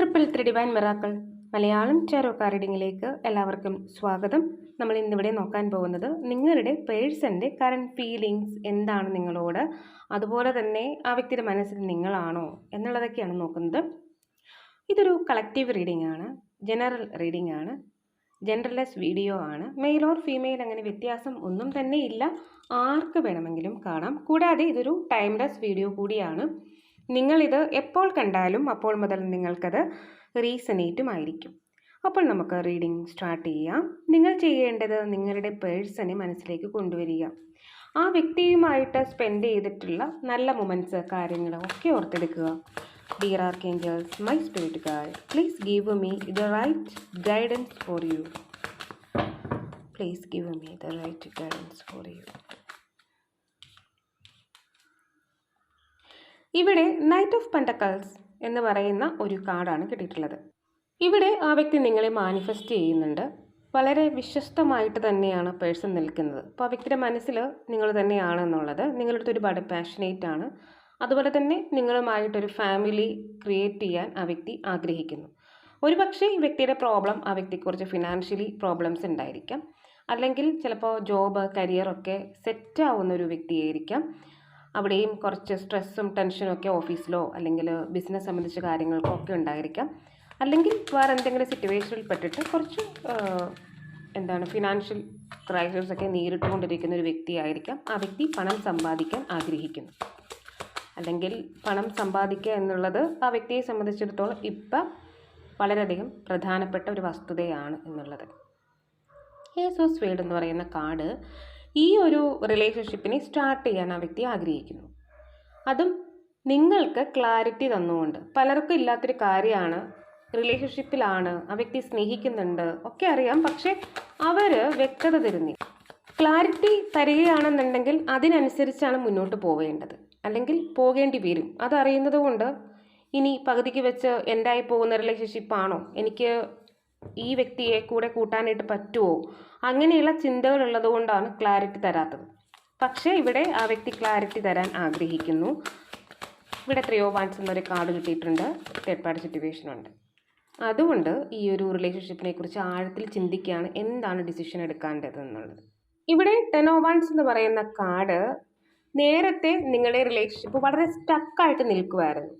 Triple three divine miracle Malayalam tarot കാർഡിങ്ങിലേക്ക് എല്ലാവർക്കും സ്വാഗതം. നമ്മൾ ഇന്നിവിടെ നോക്കാൻ പോകുന്നത് നിങ്ങളുടെ പേഴ്സന്റെ കറണ്ട് ഫീലിങ്സ് എന്താണ് നിങ്ങളോട്? അതുപോലെ തന്നെ ആ വ്യക്തിയുടെ മനസ്സിൽ നിങ്ങളാണോ എന്നുള്ളതൊക്കെയാണ് നോക്കുന്നത്. ഇതൊരു കളക്റ്റീവ് റീഡിംഗ് ആണ് ജനറൽ റീഡിംഗ് ആണ് ജെൻഡർലെസ് വീഡിയോ ആണ്. മെയിൽ ഓർ ഫീമെയിൽ അങ്ങനെ വ്യത്യാസം ഒന്നും തന്നെ ഇല്ല. ആർക്ക് വേണമെങ്കിലും കാണാം. കൂടാതെ ഇതൊരു ടൈംലെസ് വീഡിയോ കൂടിയാണ്. നിങ്ങളിത് എപ്പോൾ കണ്ടാലും അപ്പോൾ മുതൽ നിങ്ങൾക്കത് റീസണേറ്റും ആയിരിക്കും അപ്പോൾ നമുക്ക് റീഡിംഗ് സ്റ്റാർട്ട് ചെയ്യാം. നിങ്ങൾ ചെയ്യേണ്ടത് നിങ്ങളുടെ പേഴ്സണെ മനസ്സിലേക്ക് കൊണ്ടുവരിക. ആ വ്യക്തിയുമായിട്ട് സ്പെൻഡ് ചെയ്തിട്ടുള്ള നല്ല മൊമെന്റ്സ് കാര്യങ്ങൾ ഒക്കെ ഓർത്തെടുക്കുക. Dear archangels my spirit guard please give me the right guidance for you please give me the right guidance for you ഇവിടെ നൈറ്റ് ഓഫ് പെൻഡക്കൾസ് എന്ന് പറയുന്ന ഒരു കാർഡാണ് കിട്ടിയിട്ടുള്ളത്. ഇവിടെ ആ വ്യക്തി നിങ്ങളെ മാനിഫെസ്റ്റ് ചെയ്യുന്നുണ്ട്. വളരെ വിശ്വസ്തമായിട്ട് തന്നെയാണ് പേഴ്സൺ നിൽക്കുന്നത്. അപ്പോൾ ആ വ്യക്തിയുടെ മനസ്സിൽ നിങ്ങൾ തന്നെയാണ് എന്നുള്ളത് നിങ്ങളുടെ ഒരുപാട് പാഷനേറ്റ് ആണ്. അതുപോലെ തന്നെ നിങ്ങളുമായിട്ടൊരു ഫാമിലി ക്രിയേറ്റ് ചെയ്യാൻ ആ വ്യക്തി ആഗ്രഹിക്കുന്നു. ഒരു പക്ഷേ ഈ വ്യക്തിയുടെ പ്രോബ്ലം ആ വ്യക്തിക്ക് കുറച്ച് ഫിനാൻഷ്യലി പ്രോബ്ലംസ് ഉണ്ടായിരിക്കാം. അല്ലെങ്കിൽ ചിലപ്പോൾ ജോബ് കരിയറൊക്കെ സെറ്റ് ആവുന്ന ഒരു വ്യക്തിയായിരിക്കാം. അവിടെയും കുറച്ച് സ്ട്രെസ്സും ടെൻഷനും ഒക്കെ ഓഫീസിലോ അല്ലെങ്കിൽ ബിസിനസ് സംബന്ധിച്ച കാര്യങ്ങൾക്കോ ഒക്കെ ഉണ്ടായിരിക്കാം. അല്ലെങ്കിൽ വേറെ എന്തെങ്കിലും സിറ്റുവേഷനിൽ പെട്ടിട്ട് കുറച്ച് എന്താണ് ഫിനാൻഷ്യൽ ക്രൈസിസ് ഒക്കെ നേരിട്ടുകൊണ്ടിരിക്കുന്ന ഒരു വ്യക്തിയായിരിക്കാം ആ വ്യക്തി പണം സമ്പാദിക്കാൻ ആഗ്രഹിക്കുന്നു. അല്ലെങ്കിൽ പണം സമ്പാദിക്കുക എന്നുള്ളത് ആ വ്യക്തിയെ സംബന്ധിച്ചിടത്തോളം ഇപ്പം വളരെയധികം പ്രധാനപ്പെട്ട ഒരു വസ്തുതയാണ് എന്നുള്ളത്. ഏസോസ് വേഡ് എന്ന് പറയുന്ന കാർഡ് ഈ ഒരു റിലേഷൻഷിപ്പിനെ സ്റ്റാർട്ട് ചെയ്യാൻ ആ വ്യക്തി ആഗ്രഹിക്കുന്നു. അതും നിങ്ങൾക്ക് ക്ലാരിറ്റി തന്നുകൊണ്ട്. പലർക്കും ഇല്ലാത്തൊരു കാര്യമാണ്. റിലേഷൻഷിപ്പിലാണ് ആ വ്യക്തി സ്നേഹിക്കുന്നുണ്ട്. ഒക്കെ അറിയാം. പക്ഷെ അവർ വ്യക്തത തരുന്നില്ല. ക്ലാരിറ്റി തരികയാണെന്നുണ്ടെങ്കിൽ അതിനനുസരിച്ചാണ് മുന്നോട്ട് പോവേണ്ടത്. അല്ലെങ്കിൽ പോകേണ്ടി വരും. അതറിയുന്നത് കൊണ്ട് ഇനി പകുതിക്ക് വെച്ച് എന്റായി പോകുന്ന റിലേഷൻഷിപ്പാണോ എനിക്ക് ഈ വ്യക്തിയെ കൂടെ കൂട്ടാനായിട്ട് പറ്റുമോ അങ്ങനെയുള്ള ചിന്തകൾ ഉള്ളതുകൊണ്ടാണ് ക്ലാരിറ്റി തരാത്തത്. പക്ഷേ ഇവിടെ ആ വ്യക്തി ക്ലാരിറ്റി തരാൻ ആഗ്രഹിക്കുന്നു. ഇവിടെ ത്രിയോ വാൻസ് എന്നൊരു കാർഡ് കിട്ടിയിട്ടുണ്ട്. തേർഡ് പാർട്ടി സിറ്റുവേഷൻ ഉണ്ട്. അതുകൊണ്ട് ഈ ഒരു റിലേഷൻഷിപ്പിനെ കുറിച്ച് ആഴത്തിൽ ചിന്തിക്കുകയാണ് എന്താണ് ഡിസിഷൻ എടുക്കേണ്ടത് എന്നുള്ളത്. ഇവിടെ ടെനോ വാൻസ് എന്ന് പറയുന്ന കാർഡ് നേരത്തെ നിങ്ങളുടെ റിലേഷൻഷിപ്പ് വളരെ സ്റ്റക്കായിട്ട് നിൽക്കുമായിരുന്നു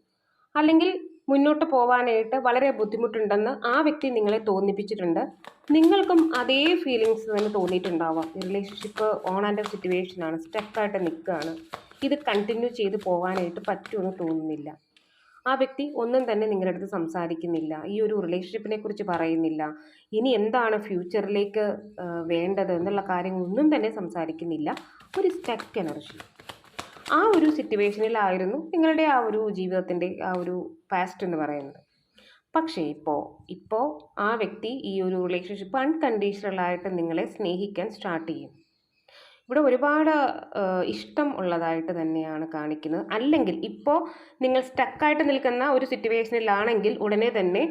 അല്ലെങ്കിൽ മുന്നോട്ട് പോകാനായിട്ട് വളരെ ബുദ്ധിമുട്ടുണ്ടെന്ന് ആ വ്യക്തി നിങ്ങളെ തോന്നിപ്പിച്ചിട്ടുണ്ട്. നിങ്ങൾക്കും അതേ ഫീലിങ്സ് തന്നെ തോന്നിയിട്ടുണ്ടാവാം. റിലേഷൻഷിപ്പ് ഓൺ ആൻഡ് സിറ്റുവേഷൻ സിറ്റുവേഷനാണ് സ്റ്റക്കായിട്ട് നിൽക്കുകയാണ്. ഇത് കണ്ടിന്യൂ ചെയ്ത് പോകാനായിട്ട് പറ്റുമെന്ന് തോന്നുന്നില്ല. ആ വ്യക്തി ഒന്നും തന്നെ നിങ്ങളുടെ അടുത്ത് സംസാരിക്കുന്നില്ല. ഈ ഒരു റിലേഷൻഷിപ്പിനെ കുറിച്ച് പറയുന്നില്ല. ഇനി എന്താണ് ഫ്യൂച്ചറിലേക്ക് വേണ്ടത് എന്നുള്ള കാര്യങ്ങളൊന്നും തന്നെ സംസാരിക്കുന്നില്ല. ഒരു സ്റ്റക്ക് എനർജി ആ ഒരു സിറ്റുവേഷനിലായിരുന്നു നിങ്ങളുടെ ആ ഒരു ജീവിതത്തിന്റെ ആ ഒരു പാസ്റ്റ് എന്ന് പറയുന്നത്. പക്ഷേ ഇപ്പോൾ ഇപ്പോൾ ആ വ്യക്തി ഈ ഒരു റിലേഷൻഷിപ്പ് അൺകണ്ടീഷണലായിട്ട് നിങ്ങളെ സ്നേഹിക്കാൻ സ്റ്റാർട്ട് ചെയ്യും. ഇവിടെ ഒരുപാട് ഇഷ്ടം ഉള്ളതായിട്ട് തന്നെയാണ് കാണിക്കുന്നത്. അല്ലെങ്കിൽ ഇപ്പോൾ നിങ്ങൾ സ്റ്റക്കായിട്ട് നിൽക്കുന്ന ഒരു സിറ്റുവേഷനിലാണെങ്കിൽ ഉടനെ തന്നെ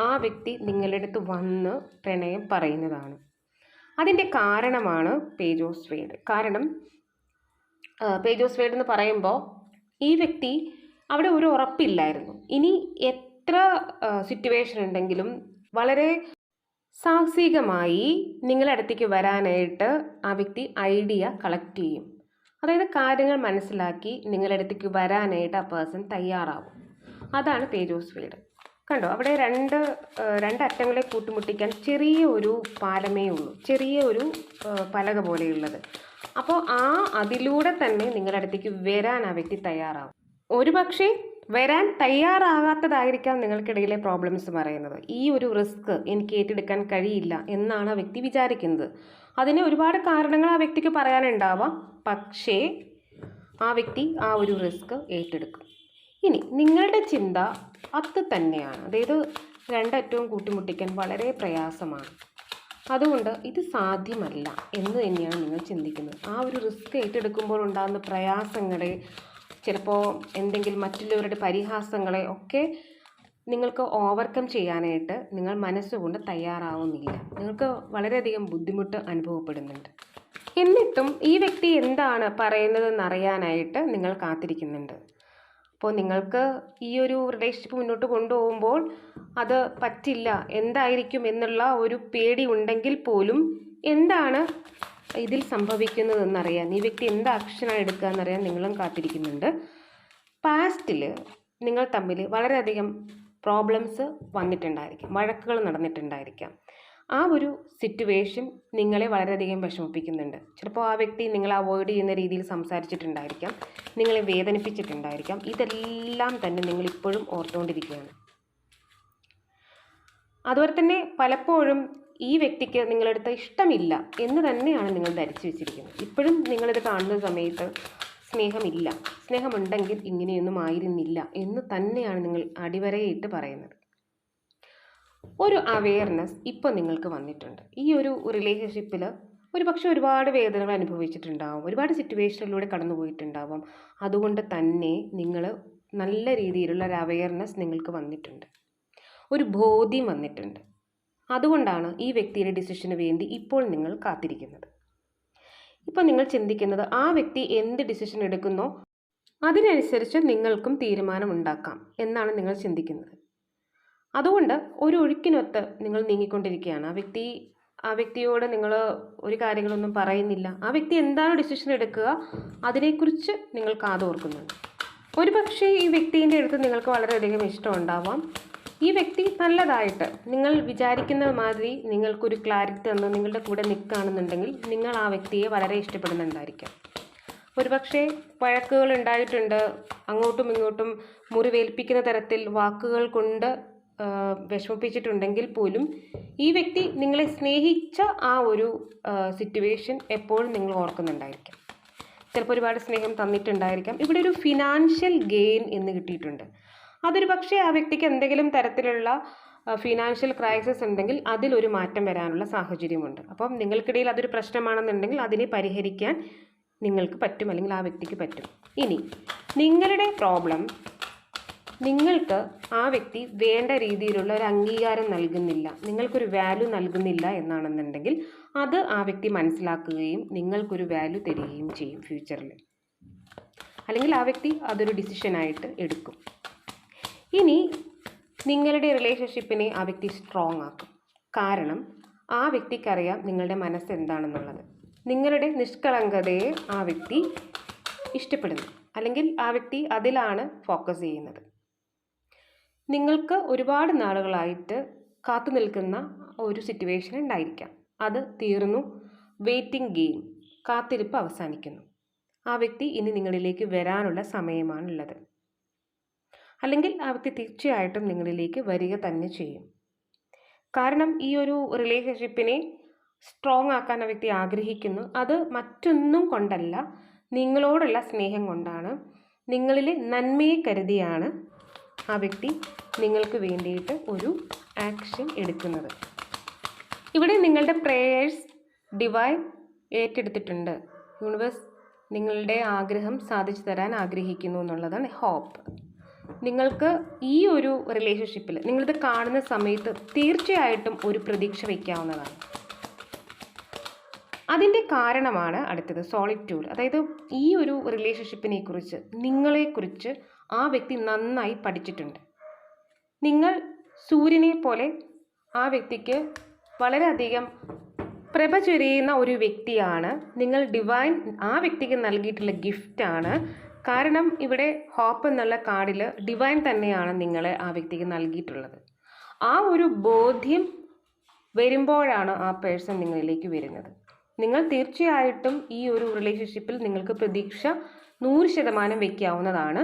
ആ വ്യക്തി നിങ്ങളുടെ അടുത്ത് വന്ന് പ്രണയം പറയുന്നതാണ്. അതിന്റെ കാരണമാണ് പേജോസ് വേഡ് കാരണം പേജോസ് സ്വേഡ് എന്ന് പറയുമ്പോൾ ഈ വ്യക്തി അവിടെ ഒരു ഉറപ്പില്ലായിരുന്നു. ഇനി എത്ര സിറ്റുവേഷൻ ഉണ്ടെങ്കിലും വളരെ സാഹസികമായി നിങ്ങളുടെ അടുത്തേക്ക് വരാനായിട്ട് ആ വ്യക്തി ഐഡിയ കളക്ട് ചെയ്യും. അതായത് കാര്യങ്ങൾ മനസ്സിലാക്കി നിങ്ങളുടെ അടുത്തേക്ക് വരാനായിട്ട് ആ പേഴ്സൺ തയ്യാറാവും. അതാണ് പേജ് ഓഫ് വീട് കണ്ടോ? അവിടെ രണ്ട് രണ്ട് അറ്റങ്ങളെ കൂട്ടിമുട്ടിക്കാൻ ചെറിയ ഒരു പാലമേ ഉള്ളൂ. ചെറിയ ഒരു പലക പോലെയുള്ളത്. അപ്പോൾ ആ അതിലൂടെ തന്നെ നിങ്ങളുടെ അടുത്തേക്ക് വരാൻ ആ വ്യക്തി തയ്യാറാവും. ഒരു പക്ഷേ വരാൻ തയ്യാറാകാത്തതായിരിക്കാം നിങ്ങൾക്കിടയിലെ പ്രോബ്ലംസ് പറയുന്നത്. ഈ ഒരു റിസ്ക് എനിക്ക് ഏറ്റെടുക്കാൻ കഴിയില്ല എന്നാണ് ആ വ്യക്തി വിചാരിക്കുന്നത്. അതിന് ഒരുപാട് കാരണങ്ങൾ ആ വ്യക്തിക്ക് പറയാനുണ്ടാവാം. പക്ഷേ ആ വ്യക്തി ആ ഒരു റിസ്ക് ഏറ്റെടുക്കും. ഇനി നിങ്ങളുടെ ചിന്ത അത് തന്നെയാണ്. അതായത് രണ്ടറ്റവും കൂട്ടിമുട്ടിക്കാൻ വളരെ പ്രയാസമാണ്. അതുകൊണ്ട് ഇത് സാധ്യമല്ല എന്ന് തന്നെയാണ് നിങ്ങൾ ചിന്തിക്കുന്നത്. ആ ഒരു റിസ്ക് ഏറ്റെടുക്കുമ്പോൾ ഉണ്ടാകുന്ന പ്രയാസങ്ങളെ ചിലപ്പോൾ എന്തെങ്കിലും മറ്റുള്ളവരുടെ പരിഹാസങ്ങളെ ഒക്കെ നിങ്ങൾക്ക് ഓവർകം ചെയ്യാനായിട്ട് നിങ്ങൾ മനസ്സുകൊണ്ട് തയ്യാറാവുന്നില്ല. നിങ്ങൾക്ക് വളരെയധികം ബുദ്ധിമുട്ട് അനുഭവപ്പെടുന്നുണ്ട്. എന്നിട്ടും ഈ വ്യക്തി എന്താണ് പറയുന്നതെന്ന് അറിയാനായിട്ട് നിങ്ങൾ കാത്തിരിക്കുന്നുണ്ട്. അപ്പോൾ നിങ്ങൾക്ക് ഈ ഒരു റിലേഷൻഷിപ്പ് മുന്നോട്ട് കൊണ്ടുപോകുമ്പോൾ അത് പറ്റില്ല. എന്തായിരിക്കും എന്നുള്ള ഒരു പേടി ഉണ്ടെങ്കിൽ പോലും എന്താണ് ഇതിൽ സംഭവിക്കുന്നതെന്നറിയാൻ ഈ വ്യക്തി എന്ത് ആക്ഷനാണ് എടുക്കുക എന്നറിയാൻ നിങ്ങളും കാത്തിരിക്കുന്നുണ്ട്. പാസ്റ്റിൽ നിങ്ങൾ തമ്മിൽ വളരെയധികം പ്രോബ്ലംസ് വന്നിട്ടുണ്ടായിരിക്കാം വഴക്കുകൾ നടന്നിട്ടുണ്ടായിരിക്കാം. ആ ഒരു സിറ്റുവേഷൻ നിങ്ങളെ വളരെയധികം വിഷമിപ്പിക്കുന്നുണ്ട്. ചിലപ്പോൾ ആ വ്യക്തി നിങ്ങളെ അവോയ്ഡ് ചെയ്യുന്ന രീതിയിൽ സംസാരിച്ചിട്ടുണ്ടായിരിക്കാം. നിങ്ങളെ വേദനിപ്പിച്ചിട്ടുണ്ടായിരിക്കാം. ഇതെല്ലാം തന്നെ നിങ്ങൾ ഇപ്പോഴും ഓർത്തുകൊണ്ടിരിക്കുകയാണ്. അതുപോലെ തന്നെ പലപ്പോഴും ഈ വ്യക്തിക്ക് നിങ്ങളടുത്ത് ഇഷ്ടമില്ല എന്ന് തന്നെയാണ് നിങ്ങൾ ധരിച്ചു വെച്ചിരിക്കുന്നത്. ഇപ്പോഴും നിങ്ങളിത് കാണുന്ന സമയത്ത് സ്നേഹമില്ല. സ്നേഹമുണ്ടെങ്കിൽ ഇങ്ങനെയൊന്നും ആയിരുന്നില്ല എന്ന് തന്നെയാണ് നിങ്ങൾ അടിവരയിട്ട് പറയുന്നത്. ഒരു അവെയർനെസ് ഇപ്പോൾ നിങ്ങൾക്ക് വന്നിട്ടുണ്ട്. ഈ ഒരു റിലേഷൻഷിപ്പിൽ ഒരു പക്ഷേ ഒരുപാട് വേദനകൾ അനുഭവിച്ചിട്ടുണ്ടാവും. ഒരുപാട് സിറ്റുവേഷനിലൂടെ കടന്നു പോയിട്ടുണ്ടാവും അതുകൊണ്ട് തന്നെ നിങ്ങൾ നല്ല രീതിയിലുള്ള ഒരു അവെയർനെസ് നിങ്ങൾക്ക് വന്നിട്ടുണ്ട്. ഒരു ബോധ്യം വന്നിട്ടുണ്ട്. അതുകൊണ്ടാണ് ഈ വ്യക്തിയുടെ ഡിസിഷന് വേണ്ടി ഇപ്പോൾ നിങ്ങൾ കാത്തിരിക്കുന്നത്. ഇപ്പോൾ നിങ്ങൾ ചിന്തിക്കുന്നത് ആ വ്യക്തി എന്ത് ഡിസിഷൻ എടുക്കുന്നോ അതിനനുസരിച്ച് നിങ്ങൾക്കും തീരുമാനമുണ്ടാക്കാം എന്നാണ് നിങ്ങൾ ചിന്തിക്കുന്നത്. അതുകൊണ്ട് ഒരു ഒഴുക്കിനൊത്ത് നിങ്ങൾ നീങ്ങിക്കൊണ്ടിരിക്കുകയാണ്. ആ വ്യക്തി ആ വ്യക്തിയോട് നിങ്ങൾ ഒരു കാര്യങ്ങളൊന്നും പറയുന്നില്ല. ആ വ്യക്തി എന്താണ് ഡിസിഷൻ എടുക്കുക? അതിനെക്കുറിച്ച് നിങ്ങൾ കാതോർക്കുന്നുണ്ട് ഒരു പക്ഷേ ഈ വ്യക്തിന്റെ അടുത്ത് നിങ്ങൾക്ക് വളരെയധികം ഇഷ്ടമുണ്ടാവാം ഈ വ്യക്തി നല്ലതായിട്ട് നിങ്ങൾ വിചാരിക്കുന്ന മാതിരി നിങ്ങൾക്കൊരു ക്ലാരിറ്റി തന്ന് നിങ്ങളുടെ കൂടെ നിൽക്കുകയാണെന്നുണ്ടെങ്കിൽ നിങ്ങൾ ആ വ്യക്തിയെ വളരെ ഇഷ്ടപ്പെടുന്നുണ്ടായിരിക്കാം. ഒരുപക്ഷെ വഴക്കുകൾ ഉണ്ടായിട്ടുണ്ട്. അങ്ങോട്ടും ഇങ്ങോട്ടും മുറിവേൽപ്പിക്കുന്ന തരത്തിൽ വാക്കുകൾ കൊണ്ട് വിഷമിപ്പിച്ചിട്ടുണ്ടെങ്കിൽ പോലും ഈ വ്യക്തി നിങ്ങളെ സ്നേഹിച്ച ആ ഒരു സിറ്റുവേഷൻ എപ്പോഴും നിങ്ങൾ ഓർക്കുന്നുണ്ടായിരിക്കാം. ചിലപ്പോൾ ഒരുപാട് സ്നേഹം തന്നിട്ടുണ്ടായിരിക്കാം. ഇവിടെ ഒരു ഫിനാൻഷ്യൽ ഗെയിൻ എന്ന് കിട്ടിയിട്ടുണ്ട്. അതൊരു പക്ഷേ ആ വ്യക്തിക്ക് എന്തെങ്കിലും തരത്തിലുള്ള ഫിനാൻഷ്യൽ ക്രൈസിസ് ഉണ്ടെങ്കിൽ അതിലൊരു മാറ്റം വരാനുള്ള സാഹചര്യമുണ്ട്. അപ്പം നിങ്ങൾക്കിടയിൽ അതൊരു പ്രശ്നമാണെന്നുണ്ടെങ്കിൽ അതിനെ പരിഹരിക്കാൻ നിങ്ങൾക്ക് പറ്റും അല്ലെങ്കിൽ ആ വ്യക്തിക്ക് പറ്റും. ഇനി നിങ്ങളുടെ പ്രോബ്ലം നിങ്ങൾക്ക് ആ വ്യക്തി വേണ്ട രീതിയിലുള്ള ഒരു അംഗീകാരം നൽകുന്നില്ല. നിങ്ങൾക്കൊരു വാല്യൂ നൽകുന്നില്ല എന്നാണെന്നുണ്ടെങ്കിൽ അത് ആ വ്യക്തി മനസ്സിലാക്കുകയും നിങ്ങൾക്കൊരു വാല്യൂ തരികയും ചെയ്യും ഫ്യൂച്ചറിൽ അല്ലെങ്കിൽ ആ വ്യക്തി അതൊരു ഡിസിഷനായിട്ട് എടുക്കും. ഇനി നിങ്ങളുടെ റിലേഷൻഷിപ്പിനെ ആ വ്യക്തി സ്ട്രോങ് ആക്കും. കാരണം ആ വ്യക്തിക്കറിയാം നിങ്ങളുടെ മനസ്സ് എന്താണെന്നുള്ളത്. നിങ്ങളുടെ നിഷ്കളങ്കതയെ ആ വ്യക്തി ഇഷ്ടപ്പെടുന്നു. അല്ലെങ്കിൽ ആ വ്യക്തി അതിലാണ് ഫോക്കസ് ചെയ്യുന്നത്. നിങ്ങൾക്ക് ഒരുപാട് നാളുകളായിട്ട് കാത്തു നിൽക്കുന്ന ഒരു സിറ്റുവേഷൻ ഉണ്ടായിരിക്കാം. അത് തീർന്നു. വെയിറ്റിംഗ് ഗെയിം കാത്തിരിപ്പ് അവസാനിക്കുന്നു. ആ വ്യക്തി ഇനി നിങ്ങളിലേക്ക് വരാനുള്ള സമയമാണുള്ളത്. അല്ലെങ്കിൽ ആ വ്യക്തി തീർച്ചയായിട്ടും നിങ്ങളിലേക്ക് വരിക തന്നെ ചെയ്യും. കാരണം ഈ ഒരു റിലേഷൻഷിപ്പിനെ സ്ട്രോങ് ആക്കാൻ ആ വ്യക്തി ആഗ്രഹിക്കുന്നു. അത് മറ്റൊന്നും കൊണ്ടല്ല. നിങ്ങളോടുള്ള സ്നേഹം കൊണ്ടാണ്. നിങ്ങളിലെ നന്മയെ കരുതിയാണ് ആ വ്യക്തി നിങ്ങൾക്ക് വേണ്ടിയിട്ട് ഒരു ആക്ഷൻ എടുക്കുന്നത്. ഇവിടെ നിങ്ങളുടെ പ്രേയേഴ്സ് ഡിവൈൻ ഏറ്റെടുത്തിട്ടുണ്ട്. യൂണിവേഴ്സ് നിങ്ങളുടെ ആഗ്രഹം സാധിച്ചു തരാൻ ആഗ്രഹിക്കുന്നു എന്നുള്ളതാണ് ഹോപ്പ് നിങ്ങൾക്ക് ഈ ഒരു റിലേഷൻഷിപ്പിൽ നിങ്ങളിത് കാണുന്ന സമയത്ത് തീർച്ചയായിട്ടും ഒരു പ്രതീക്ഷ വയ്ക്കാവുന്നതാണ് അതിന്റെ കാരണമാണ് അടുത്തത് സോളിറ്റ്യൂഡ് അതായത് ഈ ഒരു റിലേഷൻഷിപ്പിനെ കുറിച്ച് നിങ്ങളെക്കുറിച്ച് ആ വ്യക്തി നന്നായി പഠിച്ചിട്ടുണ്ട്. നിങ്ങൾ സൂര്യനെ പോലെ ആ വ്യക്തിക്ക് വളരെയധികം പ്രഭ ചൊരിയുന്ന ഒരു വ്യക്തിയാണ്. നിങ്ങൾ ഡിവൈൻ ആ വ്യക്തിക്ക് നൽകിയിട്ടുള്ള ഗിഫ്റ്റാണ് കാരണം ഇവിടെ ഹോപ്പ് എന്നുള്ള കാർഡിൽ ഡിവൈൻ തന്നെയാണ് നിങ്ങളെ ആ വ്യക്തിക്ക് നൽകിയിട്ടുള്ളത്. ആ ഒരു ബോധ്യം വരുമ്പോഴാണ് ആ പേഴ്സൺ നിങ്ങളിലേക്ക് വരുന്നത്. നിങ്ങൾ തീർച്ചയായിട്ടും ഈ ഒരു റിലേഷൻഷിപ്പിൽ നിങ്ങൾക്ക് പ്രതീക്ഷ നൂറ് ശതമാനം വെക്കാവുന്നതാണ്.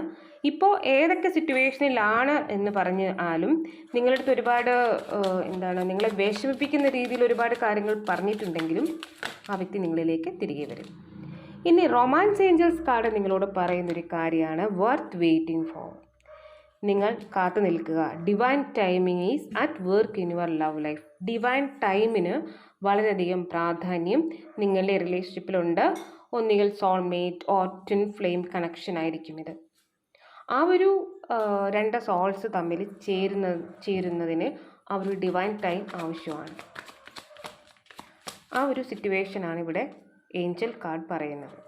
ഇപ്പോൾ ഏതൊക്കെ സിറ്റുവേഷനിലാണ് എന്ന് പറഞ്ഞാലും നിങ്ങളുടെ അടുത്ത് ഒരുപാട് എന്താണ് നിങ്ങളെ വിഷമിപ്പിക്കുന്ന രീതിയിൽ ഒരുപാട് കാര്യങ്ങൾ പറഞ്ഞിട്ടുണ്ടെങ്കിലും ആ വ്യക്തി നിങ്ങളിലേക്ക് തിരികെ വരും. ഇനി റൊമാൻസ് ഏഞ്ചൽസ് കാർഡ് നിങ്ങളോട് പറയുന്നൊരു കാര്യമാണ് വർത്ത് വെയിറ്റിംഗ് ഫോർ നിങ്ങൾ കാത്തു നിൽക്കുക. Divine timing is at work in your love life divine ടൈമിന് വളരെയധികം പ്രാധാന്യം നിങ്ങളുടെ റിലേഷൻഷിപ്പിലുണ്ട് ഒന്നുകിൽ soulmate or twin flame connection ആയിരിക്കും ഇത്. ആ ഒരു രണ്ട് സോൾസ് തമ്മിൽ ചേരുന്ന ചേരുന്നതിന് ആ ഒരു ഡിവൈൻ ടൈം ആവശ്യമാണ്. ആ ഒരു സിറ്റുവേഷനാണ് ഇവിടെ ഏഞ്ചൽ കാർഡ് പറയുന്നത്.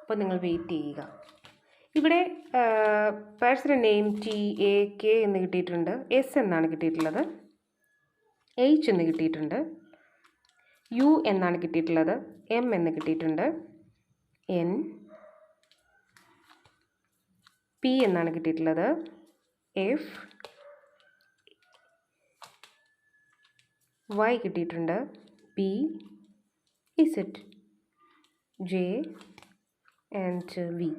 അപ്പോൾ നിങ്ങൾ വെയിറ്റ് ചെയ്യുക. ഇവിടെ personal name T A K എന്ന് കിട്ടിയിട്ടുണ്ട്. എസ് എന്നാണ് കിട്ടിയിട്ടുള്ളത്. എച്ച് എന്ന് കിട്ടിയിട്ടുണ്ട്. യു എന്നാണ് കിട്ടിയിട്ടുള്ളത്. എം എന്ന് കിട്ടിയിട്ടുണ്ട്. എൻ പി എന്നാണ് കിട്ടിയിട്ടുള്ളത്. എഫ് വൈ കിട്ടിയിട്ടുണ്ട്. P Z J and V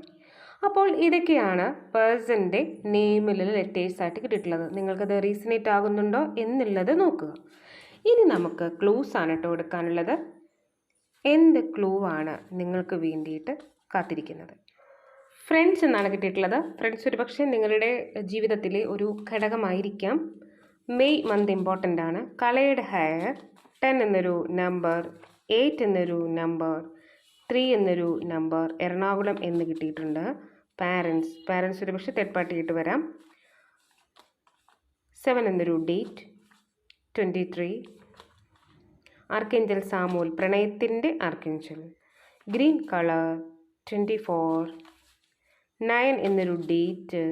അപ്പോൾ ഇതൊക്കെയാണ് പേഴ്സന്റെ നെയിമിലുള്ള ലെറ്റേഴ്സ് ആയിട്ട് കിട്ടിയിട്ടുള്ളത്. നിങ്ങൾക്കത് റീസണേറ്റ് ആകുന്നുണ്ടോ എന്നുള്ളത് നോക്കുക. ഇനി നമുക്ക് ക്ലൂസ് ആണ് കേട്ടോ എടുക്കാനുള്ളത്. എന്ത് ക്ലൂ ആണ് നിങ്ങൾക്ക് വേണ്ടിയിട്ട് കാത്തിരിക്കുന്നത്? ഫ്രണ്ട്സ് എന്നാണ് കിട്ടിയിട്ടുള്ളത്. ഫ്രണ്ട്സ് ഒരുപക്ഷെ നിങ്ങളുടെ ജീവിതത്തിലെ ഒരു ഘടകമായിരിക്കാം. മെയ് മന്ത് ഇമ്പോർട്ടന്റ് ആണ്. കളേഡ് ഹയർ ടെൻ എന്നൊരു നമ്പർ എയ്റ്റ് എന്നൊരു നമ്പർ ത്രീ എന്നൊരു നമ്പർ എറണാകുളം എന്ന് കിട്ടിയിട്ടുണ്ട്. പാരൻസ് പാരൻസ് ഒരുപക്ഷെ തേർഡ് പാർട്ടി ആയിട്ട് വരാം. സെവൻ എന്നൊരു date twenty three archangel Chamuel? പ്രണയത്തിന്റെ archangel? Green colour twenty four. Nine എന്നൊരു date.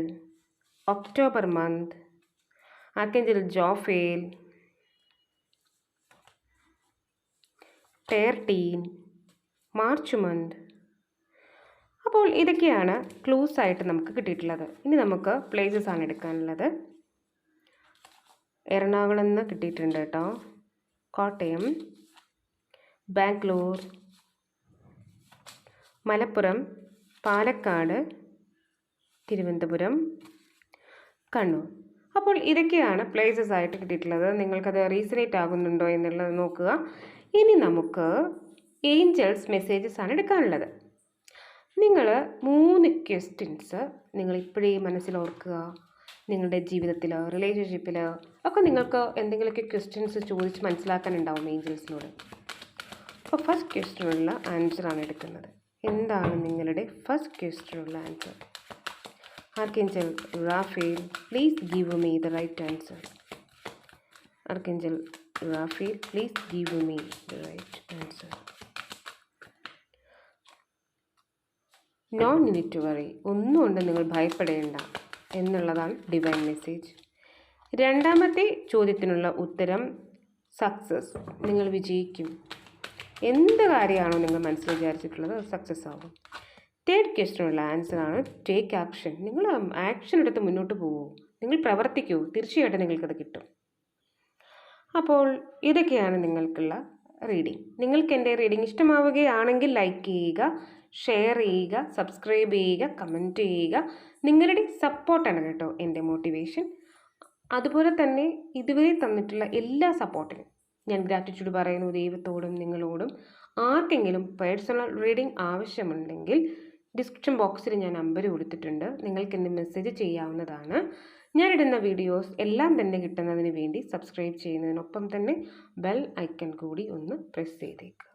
October month. Archangel Jophiel? Thirteen. March month. അപ്പോൾ ഇതൊക്കെയാണ് ക്ലൂസ് ആയിട്ട് നമുക്ക് കിട്ടിയിട്ടുള്ളത്. ഇനി നമുക്ക് പ്ലേസസ് ആണ് എടുക്കാനുള്ളത്. എറണാകുളം നിന്ന് കിട്ടിയിട്ടുണ്ട് കേട്ടോ. കോട്ടയം ബാംഗ്ലൂർ മലപ്പുറം പാലക്കാട് തിരുവനന്തപുരം കണ്ണൂർ. അപ്പോൾ ഇതൊക്കെയാണ് പ്ലേസസ് ആയിട്ട് കിട്ടിയിട്ടുള്ളത്. നിങ്ങൾക്കത് റീസനേറ്റ് ആകുന്നുണ്ടോ എന്നുള്ളത് നോക്കുക. ഇനി നമുക്ക് ഏഞ്ചൽസ് മെസ്സേജസ് ആണ് എടുക്കാനുള്ളത്. നിങ്ങൾ മൂന്ന് ക്വസ്റ്റ്യൻസ് നിങ്ങൾ ഇപ്പോഴേ മനസ്സിൽ ഓർക്കുക. നിങ്ങളുടെ ജീവിതത്തിൽ റിലേഷൻഷിപ്പിൽ ഒക്കെ നിങ്ങൾക്ക് എന്തെങ്കിലുമൊക്കെ ക്വസ്റ്റ്യൻസ് ചോദിച്ച് മനസ്സിലാക്കാനുണ്ടാവും ഏഞ്ചൽസിനോട് അപ്പോൾ ഫസ്റ്റ് ക്വസ്റ്റ്യനുള്ള ആൻസറാണ് എടുക്കുന്നത്. എന്താണ് നിങ്ങളുടെ first ക്വസ്റ്റ്യനുള്ള answer archangel Raphael please give me the right answer archangel Raphael please give me the right answer no need worry ഒന്നുകൊണ്ട് നിങ്ങൾ ഭയപ്പെടേണ്ട. എന്നുള്ളതാണ് ഡിവൈൻ മെസ്സേജ് രണ്ടാമത്തെ ചോദ്യത്തിനുള്ള ഉത്തരം സക്സസ് നിങ്ങൾ വിജയിക്കും. എന്ത് കാര്യമാണോ നിങ്ങൾ മനസ്സിൽ വിചാരിച്ചിട്ടുള്ളത് അത് സക്സസ് ആകും തേർഡ് ക്വസ്റ്റിനുള്ള ആൻസറാണ് ടേക്ക് ആക്ഷൻ നിങ്ങൾ ആക്ഷൻ എടുത്ത് മുന്നോട്ട് പോകൂ നിങ്ങൾ പ്രവർത്തിക്കൂ. തീർച്ചയായിട്ടും നിങ്ങൾക്കത് കിട്ടും. അപ്പോൾ ഇതൊക്കെയാണ് നിങ്ങൾക്കുള്ള റീഡിംഗ് നിങ്ങൾക്ക് എന്റെ റീഡിംഗ് ഇഷ്ടമാവുകയാണെങ്കിൽ ലൈക്ക് ചെയ്യുക. ഷെയർ ചെയ്യുക സബ്സ്ക്രൈബ് ചെയ്യുക കമന്റ് ചെയ്യുക. നിങ്ങളുടെ സപ്പോർട്ടാണ് കേട്ടോ എന്റെ മോട്ടിവേഷൻ അതുപോലെ തന്നെ ഇതുവരെ തന്നിട്ടുള്ള എല്ലാ സപ്പോർട്ടിനും ഞാൻ ഗ്രാറ്റിറ്റ്യൂഡ് പറയുന്നു ദൈവത്തോടും നിങ്ങളോടും. ആർക്കെങ്കിലും പേഴ്സണൽ റീഡിംഗ് ആവശ്യമുണ്ടെങ്കിൽ ഡിസ്ക്രിപ്ഷൻ ബോക്സിൽ ഞാൻ നമ്പർ കൊടുത്തിട്ടുണ്ട്. നിങ്ങൾക്ക് എന്നെ മെസ്സേജ് ചെയ്യാവുന്നതാണ്. ഞാനിടുന്ന വീഡിയോസ് എല്ലാം തന്നെ കിട്ടുന്നതിന് വേണ്ടി സബ്സ്ക്രൈബ് ചെയ്യുന്നതിനൊപ്പം തന്നെ ബെൽ ഐക്കൺ കൂടി ഒന്ന് പ്രസ് ചെയ്തേക്കുക